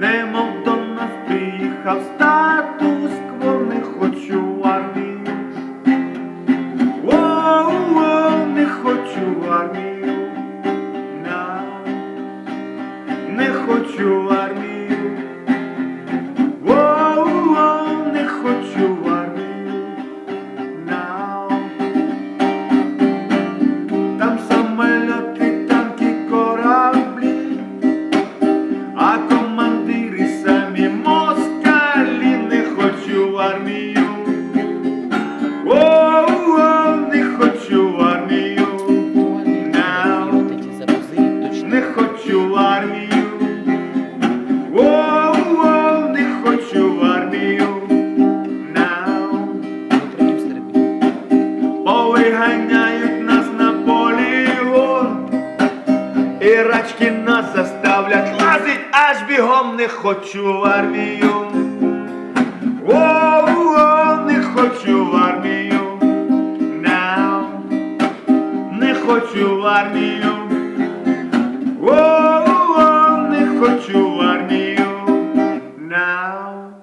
немов до нас приїхав статус кво не хочу армію. О, не хочу армію, не хочу армію. Армію. Оу, не хочу в армію. Не хочу в армію. Воу-воу, не хочу в армію. Now. Повиганяють нас на полігон. І рачки нас заставлять лазить, аж бігом не хочу в армію. хочу в армію, о, о, о не хочу в армію. Now.